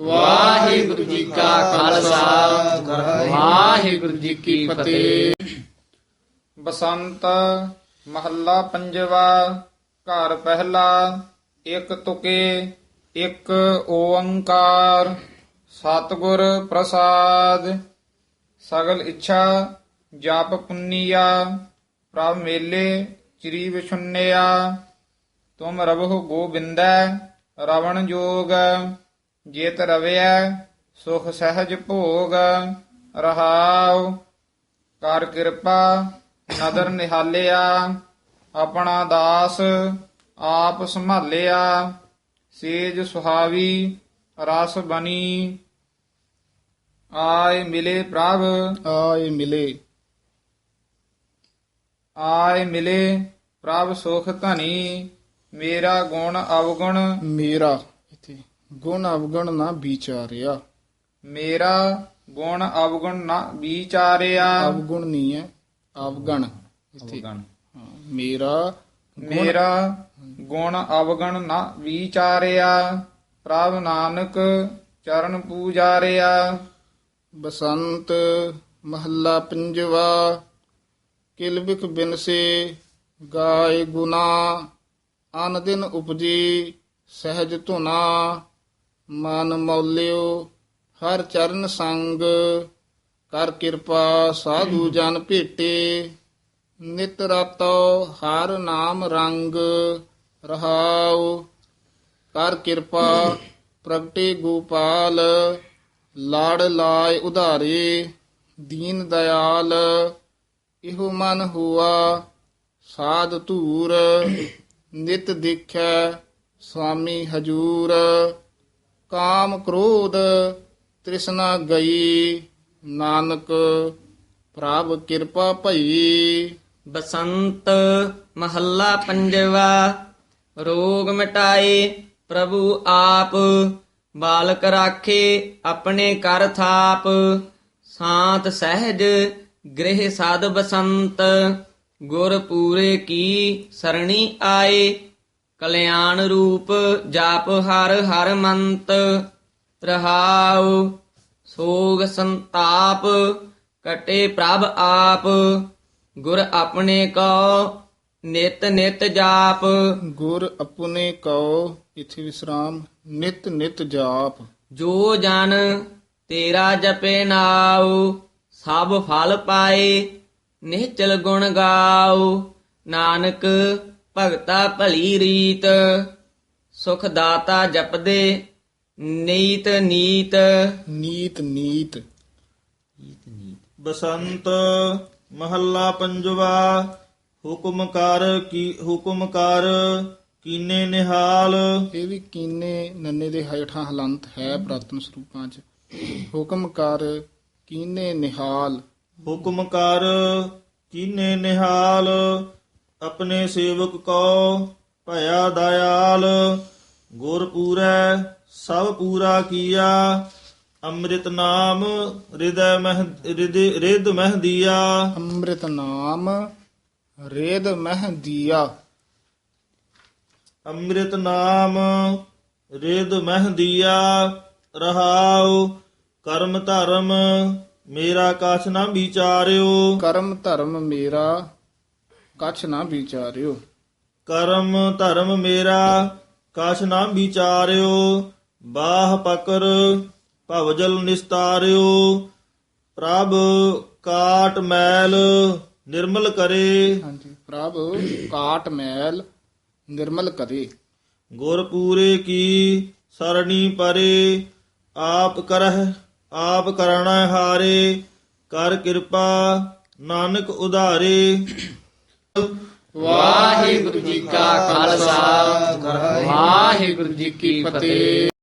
ਵਾਹਿਗੁਰੂ ਜੀ ਕਾ ਖਾਲਸਾ। ਵਾਹਿਗੁਰੂ ਜੀ ਕੀ ਫਤਿਹ। ਬਸੰਤ ਮਹੱਲਾ ਪੰਜਵਾ, ਘਰ ਪਹਿਲਾ, ਇੱਕ ਤੁਕੇ, ਇੱਕ ਓੰਕਾਰ। ਸਤਿਗੁਰ ਪ੍ਰਸਾਦ। ਸਗਲ ਇੱਛਾ ਜਪ ਪੁੰਨੀਆ, ਪ੍ਰਭ ਮੇਲੇ ਚਰੀ ਵਿਸ਼ੁੰਨਿਆ ਤੁਮ ਰਵਹੁ ਗੋਬਿੰਦੈ, ਰਵਣ ਜੋਗ। ਜੇਤ ਰਵਿਆ ਸੁਖ ਸਹਿਜ ਭੋਗ ਰਹਾਉ ਕਰ ਕਿਰਪਾ ਨਦਰ ਨਿਹਾਲਿਆ ਆਪਣਾ ਦਾਸ ਆਪ ਸੰਭਾਲਿਆ ਸੇਜ ਸੁਹਾਵੀ ਰਸ ਬਣੀ। ਆਏ ਮਿਲੇ ਪ੍ਰਭ। ਆਏ ਮਿਲੇ। ਆਏ ਮਿਲੇ ਪ੍ਰਭ ਸੁਖ ਧਨੀ ਮੇਰਾ ਗੁਣ ਅਵਗੁਣ। ਮੇਰਾ। ਗੁਣ ਅਵਗੁਣ ਨਾ ਵਿਚਾਰਿਆ। ਮੇਰਾ ਗੁਣ ਅਵਗੁਣ ਨਾ ਵਿਚਾਰਿਆ। ਅਵਗੁਣ ਨਹੀਂ ਹੈ ਅਵਗਣ। ਇੱਥੇ ਅਵਗੁਣ। ਹਾਂ, ਮੇਰਾ ਮੇਰਾ ਗੁਣ ਅਵਗਣ ਨਾ ਵਿਚਾਰਿਆ। ਪ੍ਰਭ ਨਾਨਕ ਚਰਨ ਪੂਜਾਰਿਆ। ਬਸੰਤ ਮਹੱਲਾ ਪੰਜਵਾ ਕਿਲਬਿਕ ਬਿਨਸੇ ਗਾਏ ਗੁਨਾ ਅਨ ਦਿਨ ਉਪਜੀ ਸਹਿਜ ਧੁਨਾ। ਮਨ ਮੌਲਿਓ, ਹਰ ਚਰਨ ਸੰਗ, ਕਰ ਕਿਰਪਾ ਸਾਧੂ ਜਨ ਭੇਟੇ। ਨਿਤ ਰਾਤੋ ਹਰ ਨਾਮ ਰੰਗ, ਰਹਾਉ, ਕਰ ਕਿਰਪਾ ਪ੍ਰਗਟੇ ਗੋਪਾਲ, ਲਾੜ ਲਾਇ ਉਧਾਰੇ, ਦੀਨ ਦਇਆਲ, ਇਹੋ ਮਨ ਹੁਆ, ਸਾਧ ਧੂਰ, ਨਿਤ ਦੇਖੈ ਸੁਆਮੀ ਹਜੂਰ। ਕਾਮ ਕ੍ਰੋਧ, ਤ੍ਰਿਸ਼ਨਾ ਗਈ, ਨਾਨਕ ਪ੍ਰਭ ਕਿਰਪਾ ਭਈ। ਬਸੰਤ ਮਹੱਲਾ ਪੰਜਵਾ, ਰੋਗ ਮਿਟਾਏ ਪ੍ਰਭੂ ਆਪ, ਬਾਲਕ ਰਾਖੇ ਆਪਣੇ ਕਰ ਥਾਪ। ਸਾਤ ਸਹਿਜ ਗ੍ਰਹਿ ਸਾਧ ਬਸੰਤ, ਗੁਰ ਪੂਰੇ ਕੀ ਸਰਣੀ ਆਏ। ਕਲਿਆਣ ਰੂਪ ਜਾਪ ਹਰ ਹਰ ਮੰਤ। ਰਹਾਉ ਸੋਗ ਸੰਤਾਪ ਕਟੇ ਪ੍ਰਭ ਆਪ ਗੁਰ ਆਪਣੇ ਕੋ ਨਿਤ ਨਿਤ ਜਾਪ। ਗੁਰ ਆਪਣੇ ਕਉ ਇਥੇ ਵਿਸਰਾਮ ਨਿਤ ਨਿਤ ਜਾਪ। ਜੋ ਜਨ ਤੇਰਾ ਜਪੇ ਨਾਉ ਸਭ ਫਲ ਪਾਏ ਨਿਹਚਲ ਗੁਣ ਗਾਉ। ਨਾਨਕ ਭਗਤਾ ਭਲੀ ਰੀਤ ਸੁਖ ਦਾਤਾ ਜਪਦੇ ਨੀਤ ਨੀਤ। ਨੀਤ ਨੀਤ। ਬਸੰਤ ਮਹੱਲਾ ਪੰਜਵਾ ਹੁਕਮ ਕਰ ਕੀ ਹੁਕਮ ਕਰ ਕੀਨੇ ਨਿਹਾਲ। ਇਹ ਵੀ ਕੀਨੇ ਨੰਨੇ ਦੇ ਹੇਠਾਂ ਹਲੰਤ ਹੈ ਪ੍ਰਾਤਨ ਸਰੂਪਾਂ 'ਚ। ਹੁਕਮ ਕਰ ਕੀਨੇ ਨਿਹਾਲ। ਹੁਕਮ ਕਰ ਕੀਨੇ ਨਿਹਾਲ ਆਪਣੇ ਸੇਵਕ ਕੋ ਭਇਆ ਦਇਆਲ। ਗੁਰ ਪੂਰੈ ਸਭ ਪੂਰਾ ਕੀਆ ਅੰਮ੍ਰਿਤ ਨਾਮ ਹਿਰਦੈ ਮਹਿ ਹਿਰਦੇ ਰਿਦ ਮਹਿ ਦੀਆ। ਅੰਮ੍ਰਿਤ ਨਾਮ ਰੇਦ ਮਹਿ ਦੀਆ। ਅੰਮ੍ਰਿਤ ਨਾਮ ਰਿਦ ਮਹਿ ਦੀਆ। ਰਹਾਉ ਕਰਮ ਧਰਮ ਮੇਰਾ ਕਛ ਨਾ ਵਿਚਾਰਿਓ। ਕਰਮ ਧਰਮ ਮੇਰਾ ਕਛ ਨਾ ਵਿਚਾਰਿਓ। ਕਰਮ ਧਰਮ ਮੇਰਾ ਕਛ ਨਾ ਵਿਚਾਰਿਓ ਬਾਹ ਪਕਰ ਭਵਜਲ ਨਿਸਤਾਰਿਓ। ਪ੍ਰਭ ਕਾਟ ਮੈਲ ਨਿਰਮਲ ਕਰੇ। ਹਾਂਜੀ ਪ੍ਰਭ ਕਾਟ ਮੈਲ ਨਿਰਮਲ ਕਰੇ। ਗੁਰ ਪੂਰੇ ਕੀ ਸਰਣੀ ਪਰੇ ਆਪ ਕਰਹਿ ਆਪ ਕਰਣਾ ਹਾਰੇ। ਕਰ ਕਿਰਪਾ ਨਾਨਕ ਉਧਾਰੇ। ਵਾਹਿਗੁਰੂ ਜੀ ਕਾ ਖਾਲਸਾ। ਵਾਹਿਗੁਰੂ ਜੀ ਕੀ ਫਤਿਹ।